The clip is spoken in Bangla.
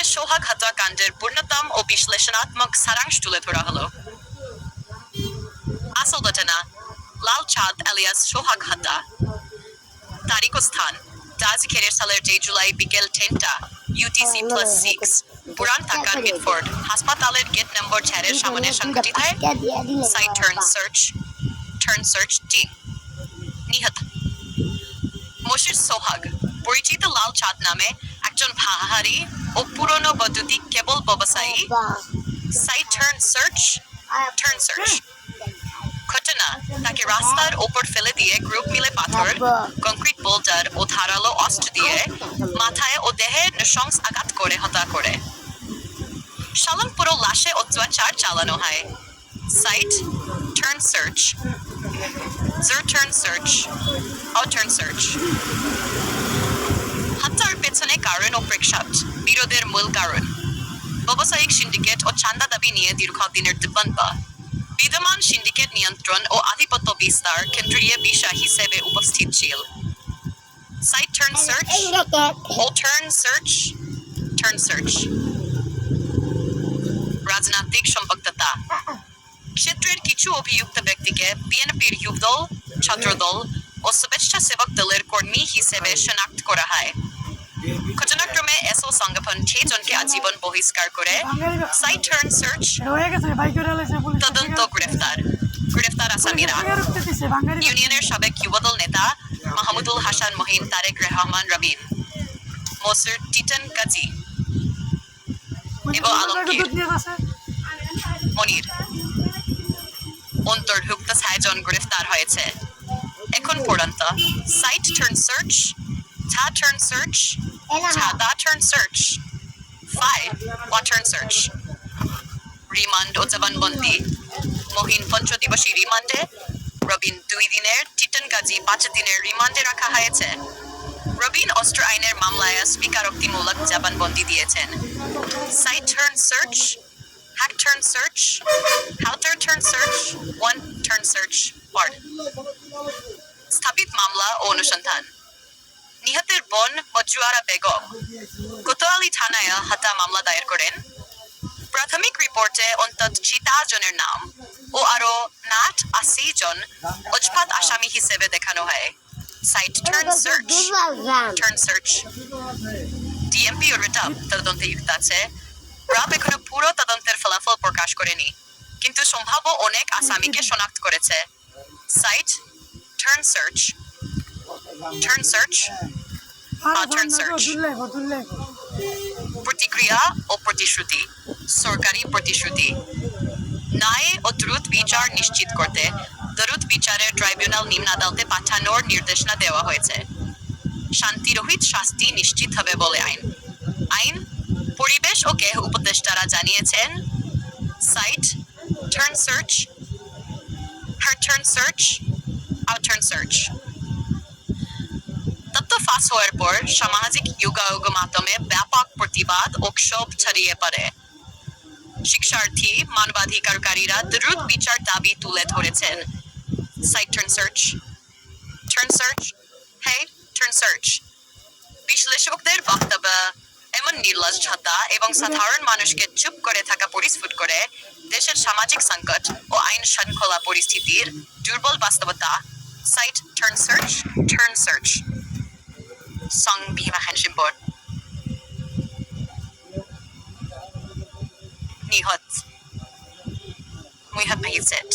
শেষে সোহাগ হত্যাকাণ্ডের পূর্ণতম ও বিশ্লেষণাত্মক সারাংশ তুলে ধরা হলো। আসল ঘটনা লাল চাঁদ আলিয়াস সোহাগ হত্যা তারিখ স্থান দাজিখেরের সালের যে জুলাই বিকেল টেনটা ইউটিসি প্লাস সিক্স পুরান ঢাকার মিটফোর্ড হাসপাতালের গেট নম্বর চারের সামনে সংঘটিত হয়। Site turn search turn search team নিহত। মশির সোহাগ পরিচিত লাল চাঁদ নামে একজন ভাহারি ও পুরনো বৈদ্যুতিক কেবল ব্যবসায়ী। Site turn search turn search ঘটনা তাকে রাস্তার ওপর ফেলে দিয়ে গ্রুপ মিলে পাথর কংক্রিট বোল্ডার ও ধারালো অস্ত্র দিয়ে মাথায় ও দেহে নৃশংস আঘাত করে, হত্যা করে। শালম পুরো লাশে অত্যাচার চালানো হয়। Site turn search Zer turn search. Out turn search. পেছনে কারণ ও প্রেক্ষাপট বিরোধের মূল কারণ। ব্যবসায়িক সিন্ডিকেট ও চান্দা দাবি নিয়ে দীর্ঘদিনের দ্বন্দ্ব বিদ্যমান সিন্ডিকেট নিয়ন্ত্রণ ও আধিপত্য বিস্তার কেন্দ্রীয় বিষয় হিসেবে উপস্থিত ছিল। সাইট টার্ন সার্চ ও টার্ন সার্চ টার্ন সার্চ রাজনৈতিক সম্পৃক্ততা। ক্ষেত্রের কিছু অভিযুক্ত ব্যক্তিকে বিএনপির যুবদল ছাত্রদল ও স্বেচ্ছাসেবক দলের কর্মী হিসেবে শনাক্ত করা হয়। ঘটনাক্রমে এসও সংগঠন জনকে আজীবন বহিষ্কার করে সাইট টার্ন সার্চ তদন্ত গ্রেফতার গ্রেফতার আসামিরা। ইউনিয়নের সাবেক যুবদল নেতা মাহমুদুল হাসান মহিন, তারেক রহমান, রবিন, মসুর, টিটন কাজী এবং আলমগীর। মনির। অন্তর্ভুক্ত ছয়জন গ্রেফতার হয়েছে। এখন পর্যন্ত সাইট টার্ন সার্চ ছা টার্ন সার্চ ছাদা টার্ন সার্চ ফাইভ ওয়াটার্ন সার্চ রিমান্ড ও জবানবন্দি মহিন পঞ্চদিবসী রিমান্ডে রবিন দুই দিনের টিটন কাজী পাঁচ দিনের রিমান্ডে রাখা হয়েছে রবিন অস্ত্র আইনের মামলায় স্বীকারোক্তিমূলক জবানবন্দি দিয়েছেন site turn search hack turn search, halter turn search, one turn search, part. স্থাপিত মামলা ও অনুসন্ধান বোন মজুয়ারা বেগম কোতোয়ালি থানায় হত্যা মামলা দায়ের করেন প্রাথমিক রিপোর্টে অন্তত চিতা জনের নাম ও আরও নাট আশি জন অজপাত আসামি হিসেবে দেখানো হয় site turn search turn search DMP ও তদন্তে যুক্ত আছে র্যাব এখনও পুরো তদন্তের ফলাফল প্রকাশ করেনি কিন্তু সম্ভাব্য অনেক আসামিকে শনাক্ত করেছে site turn search turn search. দুললে দুললে প্রতিক্রিয়া ও প্রতিশ্রুতি সরকারি প্রতিশ্রুতি ন্যায় ও দ্রুত বিচার নিশ্চিত করতে দ্রুত বিচারের ট্রাইব্যুনাল নিম্ন আদালতে পাঠানোর নির্দেশনা দেওয়া হয়েছে শান্তিরহিত শাস্তি নিশ্চিত হবে বলে আইন আইন পরিবেশ ও গেহ উপদেষ্টারা জানিয়েছেন site turn search turn search out turn search তথ্য ফাঁস হওয়ার পর সামাজিক যোগাযোগ মাধ্যমে ব্যাপক প্রতিবাদ ও ক্ষোভ ছড়িয়ে পড়ে। শিক্ষার্থী, মানবাধিকারকারীরা দ্রুত বিচার দাবি তুলে ধরেছেন। Site turn search turn search হে টার্ন সার্চ বিশ্লেষকদের বক্তব্য, এমন নির্লজ্জতা এবং সাধারণ মানুষকে চুপ করে থাকা পরিস্ফুট করে দেশের সামাজিক সংকট ও আইন শৃঙ্খলা পরিস্থিতির দুর্বল বাস্তবতা। Site turn search turn search Sung Bimahan board. Nihot. We have made it.